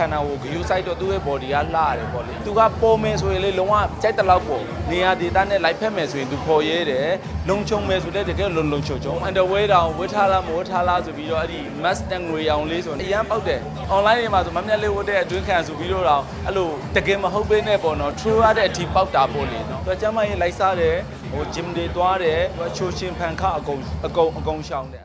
ခန္ဓာကိုယ်ဂယူဆိုင်တော့သူ့ရဲ့ body ကလှရတယ်ပေါ့လေသူကပေါ်မယ်ဆိုရင်လေလုံးဝကြိုက်တဲ့လောက်ပေါ့နေရာဒေသနဲ့လိုက်ဖက်မယ်ဆိုရင်သူပေါ်ရဲတယ်လုံချုံမယ်ဆိုလည်းတကယ်လုံလုံချုံချုံ underwear တောင်ဝတ်ထားလားမဝတ်ထားလားဆိုပြီးတော့အဲ့ဒီ mask တန်ငွေရောင်လေးဆိုအရန်ပေါက်တယ် online တွေမှာဆိုမမြတ်လေးဝတ်တဲ့အတွင်းခံဆိုပြီးတော့တော့အဲ့လိုတကယ်မဟုတ်ဘဲနဲ့ပေါ့နော် true ရတဲ့အထိပေါက်တာပေါ့လေနော်သူကကျမကြီးလိုက်စားတယ်ဟို gym တွေသွားတယ်သူကချိုချင်းဖန်ခအကုန်အကုန်အကုန်ရှောင်းတယ်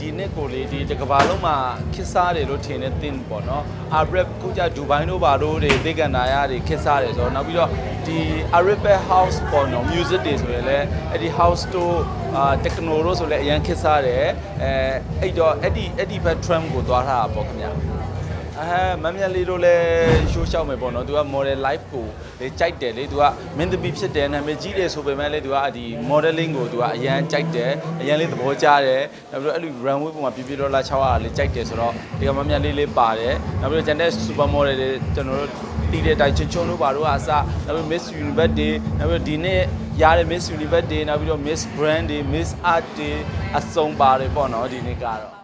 ဒီနှစ်ကိုလေဒီတစ်ကမ္ဘာလုံးမှာခစ်စားတယ်လို့ထင်တဲ့သင်ပေါ့နော်အာရက်ခုကြဒူဘိုင်းတို့ဘာတို့တွေသိကန်နာရတွေခစ်စားတယ်ဆိုတော့နောက်ပြီးတော့ဒီ Arab House ပေါ့နော် music တွေဆိုရင်လည်းအဲ့ဒီ house တို့အာ techno တို့ဆိုလည်းအရင်ခစ်စားတယ်အဲအဲ့တော့အဲ့ဒီအဲ့ဒီဘက် trend ကိုသွားထားတာပေါ့ခင်ဗျာ အဲမမ်မြတ်လေးတို့လည်းရှိုးရှောက်မယ်ပေါ့နော်သူက model life ကိုလေကြိုက်တယ်လေသူကမင်းသမီးဖြစ်တယ်နာမည်ကြီးတယ်ဆိုပေမဲ့လေသူကဒီ modeling ကိုသူကအရန်ကြိုက်တယ်အရန်လေးသဘောကျတယ်နောက်ပြီးတော့အဲ့လို runway ပုံမှာပြပြတော့လာ6အားလေးကြိုက်တယ်ဆိုတော့ဒီကမမ်မြတ်လေးလေးပါတယ်နောက်ပြီးတော့ကျန်တဲ့ super model တွေကျွန်တော်တို့တီးတဲ့အတိုင်းချွန်ချွန်တို့ဘာတို့ကအစနောက်ပြီး Miss Universe တွေနောက်ပြီးတော့ဒီနေ့ရတဲ့ Miss Universe တွေနောက်ပြီးတော့ Miss Grand တွေ Miss Art တွေအစုံပါတယ်ပေါ့နော်ဒီနေ့ကတော့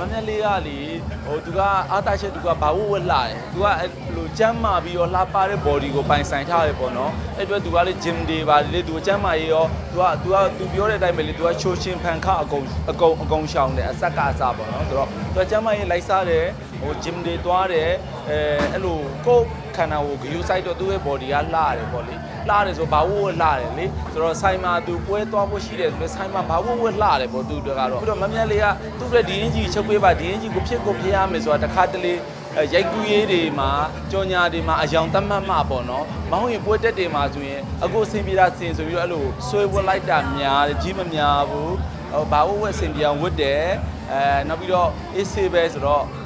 မမြက်လေးကလေဟိုသူကအားတချက်သူကဘာဝဝက်လာတယ်သူကအဲ့လိုကျမ်းမာပြီးတော့လှပတဲ့ body ကိုပိုင်ဆိုင်ထားတယ်ပေါ့နော်အဲ့အတွက်သူကလေ gym တွေပါလေသူကျမ်းမာရေးရောသူကသူကသူပြောတဲ့အတိုင်းပဲလေသူကချိုချင်းဖန်ခအကုန်အကုန်အကုန်ရှောင်တယ်အဆက်ကအစပေါ့နော်ဆိုတော့သူကကျမ်းမာရေးလိုက်စားတယ် ဟို gym တွေသွားတယ်အဲအဲ့လိုကိုယ်ခန္ဓာကိုယ်ဂယူဆိုင်တော့သူ့ရဲ့ body ကလှရတယ်ပေါ့လေလှတယ်ဆိုဘာဝဝက်လှတယ်လေဆိုတော့ဆိုင်မှာသူပွဲသွားဖို့ရှိတယ်ဆိုတော့ဆိုင်မှာဘာဝဝက်လှတယ်ပေါ့သူတို့ကတော့ပြီးတော့မမြက်လေးကသူ့ရဲ့ဒီအင်ကြီးချုပ်ပေးပါဒီအင်ကြီးကိုဖြစ်ကိုဖြစ်ရမယ်ဆိုတာတခါတလေအဲရိုက်ကူးရေးတွေမှာကြော်ညာတွေမှာအယောင်တတ်မှတ်မှပေါ့နော်မဟုတ်ရင်ပွဲတက်တွေမှာဆိုရင်အခုအဆင်ပြေတာဆင်ဆိုပြီးတော့အဲ့လိုဆွဲဝက်လိုက်တာများတယ်ကြီးမများဘူးဟိုဘာဝဝက်ဆင်ပြေအောင်ဝတ်တယ်အဲနောက်ပြီးတော့အေးဆေးပဲဆိုတော့ဟို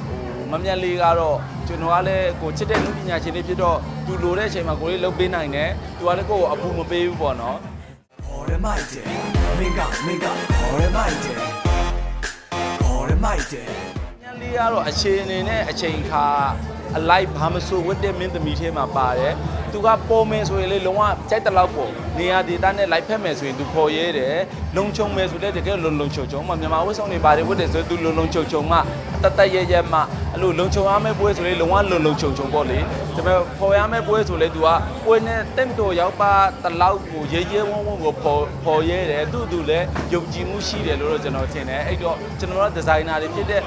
မမြက်လေးကတော့ကျွန်တော်ကလည်းကိုချစ်တဲ့လူပညာရှင်လေးဖြစ်တော့သူလိုတဲ့အချိန်မှာကိုလေးလှုပ်ပေးနိုင်တယ်သူကလည်းကိုယ့်ကိုအပူမပေးဘူးပေါ့နော် Ore maite, minga, minga, ore maite, ore maite. ညလေးကတော့အချိန်အနေနဲ့အချိန်ခါ အလိုက်ဘာမဆိုဝတ်တဲ့မင်းသမီးထဲမှာပါတယ်သူကပေါ်မယ်ဆိုရင်လေလုံးဝကြိုက်တဲ့လောက်ပေါ့နေရာဒေသနဲ့လိုက်ဖက်မယ်ဆိုရင်သူပေါ်ရဲတယ်လုံချုံမယ်ဆိုလည်းတကယ်လုံလုံချုံချုံမှမြန်မာဝတ်ဆောင်တွေပါတယ်ဝတ်တယ်ဆိုသူလုံလုံချုံချုံမှတတ်တတ်ရဲရဲမှအဲ့လိုလုံချုံရမယ့်ပွဲဆိုလေလုံးဝလုံလုံချုံချုံပေါ့လေဒါပေမဲ့ပေါ်ရမယ့်ပွဲဆိုလေသူကပွဲနဲ့တက်တော်ရောက်ပါတလောက်ကိုရဲရဲဝုန်းဝုန်းကိုပေါ်ပေါ်ရဲတယ်သူ့သူလည်းယုံကြည်မှုရှိတယ်လို့တော့ကျွန်တော်ထင်တယ်အဲ့တော့ကျွန်တော်တို့ဒီဇိုင်နာတွေဖြစ်တဲ့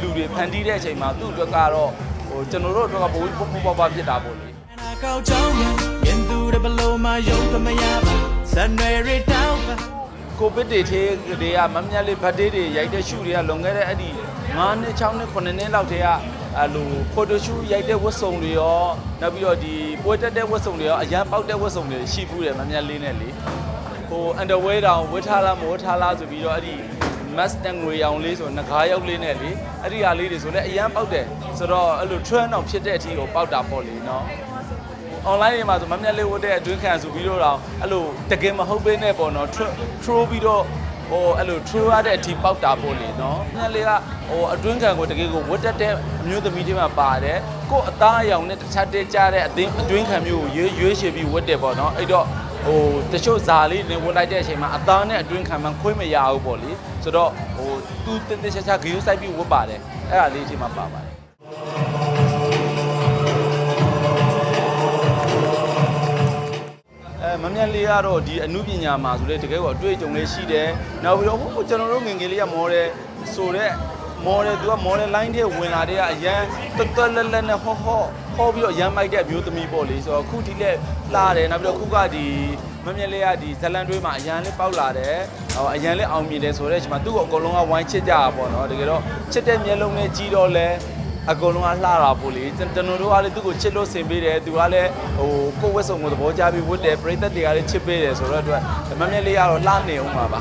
လူတွေဖန်တီးတဲ့အချိန်မှာသူ့အတွက်ကတော့ ဟိုကျွန်တော်တို့အတွက်ကဘိုးပူပူပါပါဖြစ်တာပေါ့လေနာကောက်ချောင်းရရင်သူရဘလို့မယုံသမယပါဇန်နဝါရီတောင်းပါကိုဗစ်တွေသေးတွေကမမြတ်လေးဗတ်ဒေးတွေရိုက်တဲ့ရှူတွေကလွန်ခဲ့တဲ့အဲ့ဒီ9နှစ်6နှစ်9နှစ်လောက်တည်းကအဲ့လိုဖိုတိုရှူရိုက်တဲ့ဝတ်စုံတွေရောနောက်ပြီးတော့ဒီပွဲတက်တဲ့ဝတ်စုံတွေရောအရန်ပေါက်တဲ့ဝတ်စုံတွေရှိဘူးတယ်မမြတ်လေးနဲ့လေဟို underwear တောင်ဝတ်ထားလားမဝတ်ထားလားဆိုပြီးတော့အဲ့ဒီ mask တန်ငွေရောင်လေးဆိုငကားရောက်လေးနဲ့လေအဲ့ဒီဟာလေးတွေဆိုလည်းအရန်ပေါက်တယ်ဆိုတော့အဲ့လို trend အောင်ဖြစ်တဲ့အထိကိုပေါက်တာပေါ့လေနော် online တွေမှာဆိုမမြတ်လေးဝတ်တဲ့အတွင်းခံဆိုပြီးတော့တော့အဲ့လိုတကယ်မဟုတ်ဘဲနဲ့ပေါ့နော် throw ပြီးတော့ဟိုအဲ့လို throw ရတဲ့အထိပေါက်တာပေါ့လေနော်မမြတ်လေးကဟိုအတွင်းခံကိုတကယ်ကိုဝတ်တတ်တဲ့အမျိုးသမီးတွေမှာပါတယ်ကို့အသားအရောင်နဲ့တစ်ခြားတည်းကြတဲ့အသင်းအတွင်းခံမျိုးကိုရွေးရွေးချယ်ပြီးဝတ်တယ်ပေါ့နော်အဲ့တော့ဟိုတချို့ဇာလေးတွေဝတ်လိုက်တဲ့အချိန်မှာအသားနဲ့အတွင်းခံမှခွေးမရဘူးပေါ့လေ ဆိုတော့ဟိုသူတတချာချာဂရုစိုက်ပြီးဝတ်ပါတယ်အဲ့ဒါလေးအချိန်မှာပါပါတယ်အဲမမြတ်လေးကတော့ဒီအမှုပညာမှာဆိုလေတကယ်ကိုအတွေ့အကြုံလေးရှိတယ်။နောက်ပြီးတော့ဟိုကျွန်တော်တို့ငယ်ငယ်လေးကမော်တယ်ဆိုတော့ မော်တယ်သူကမော်တယ်လိုင်းထဲဝင်လာတဲ့ကအရန်တွတ်တွတ်လက်လက်နဲ့ဟော့ဟော့ဟောပြီးတော့ရမ်းမိုက်တဲ့အမျိုးသမီးပေါ့လေဆိုတော့ခုဒီလက်လာတယ်နောက်ပြီးတော့ခုကဒီမမြတ်လေးကဒီဇလန်တွေးမှာအရန်လေးပေါက်လာတယ်ဟောအရန်လေးအောင်မြင်တယ်ဆိုတဲ့အချိန်မှာသူ့ကိုအကုန်လုံးကဝိုင်းချစ်ကြတာပေါ့နော်တကယ်တော့ချစ်တဲ့မျက်လုံးနဲ့ကြီးတော့လဲအကုန်လုံးကလှတာပို့လေကျွန်တော်တို့ကလည်းသူ့ကိုချစ်လို့ဆင်ပေးတယ်သူကလည်းဟိုကိုယ့်ဝက်စုံကိုသဘောကျပြီးဝတ်တယ်ပရိသတ်တွေကလည်းချစ်ပေးတယ်ဆိုတော့အတွက်မမြက်လေးကတော့လှနေအောင်ပါပါ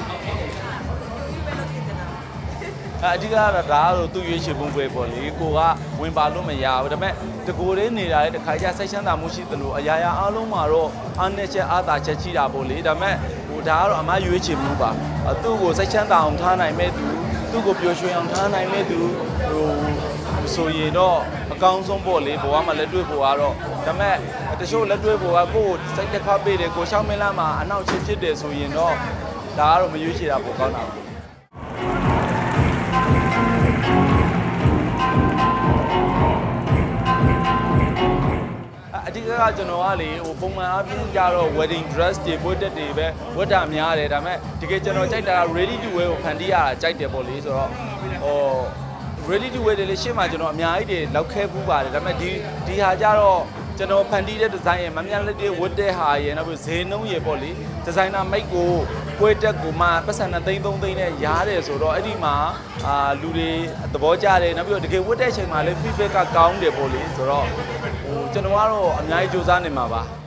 အအဓိကတော့ဒါကတော့သူ့ရွေးချယ်ပုံပဲပေါ့လေကိုကဝင်ပါလို့မရဘူးဒါပေမဲ့တကိုယ်လေးနေတာလေတခါကျစိတ်ချမ်းသာမှုရှိသလိုအရာရာအားလုံးမှာတော့အားနဲ့ချက်အားသာချက်ရှိတာပေါ့လေဒါပေမဲ့ဟိုဒါကတော့အမရွေးချယ်မှုပါအသူ့ကိုစိတ်ချမ်းသာအောင်ထားနိုင်မဲ့သူသူ့ကိုပျော်ရွှင်အောင်ထားနိုင်မဲ့သူဟိုဆိုရင်တော့အကောင်းဆုံးပေါ့လေဘဝမှာလက်တွေ့ဖို့ကတော့ဒါပေမဲ့တချို့လက်တွေ့ဖို့ကကိုယ့်ကိုစိတ်တစ်ခါပေးတယ်ကိုရှောင်းမင်းလာမှာအနောက်ချစ်ဖြစ်တယ်ဆိုရင်တော့ဒါကတော့မရွေးချယ်တာပိုကောင်းတာပါ အဓိကကကျွန်တော်ကလေဟိုပုံမှန်အပြင်ကြတော့ wedding dress တွေပွဲတက်တွေပဲဝတ်တာများတယ်ဒါပေမဲ့တကယ်ကျွန်တော်ကြိုက်တာက ready to wear ကိုဖန်တီးရတာကြိုက်တယ်ပေါ့လေဆိုတော့ဟို ready to wear တွေလေရှေ့မှာကျွန်တော်အများကြီးတွေလောက်ခဲပူးပါတယ်ဒါပေမဲ့ဒီဒီဟာကြတော့ကျွန်တော်ဖန်တီးတဲ့ဒီဇိုင်းရဲ့မမြန်လက်တွေဝတ်တဲ့ဟာရဲ့နောက်ပြီးဈေးနှုန်းရဲ့ပေါ့လေဒီဇိုင်နာမိတ်ကိုပွဲတက်ကိုမှပတ်စံနဲ့သိန်းသုံးသိန်းနဲ့ရားတယ်ဆိုတော့အဲ့ဒီမှာအာလူတွေသဘောကျတယ်နောက်ပြီးတော့တကယ်ဝတ်တဲ့အချိန်မှာလည်း feedback ကကောင်းတယ်ပေါ့လေဆိုတော့ဟို ကျွန်တော်ကတော့အများကြီးစူးစမ်းနေမှာပါ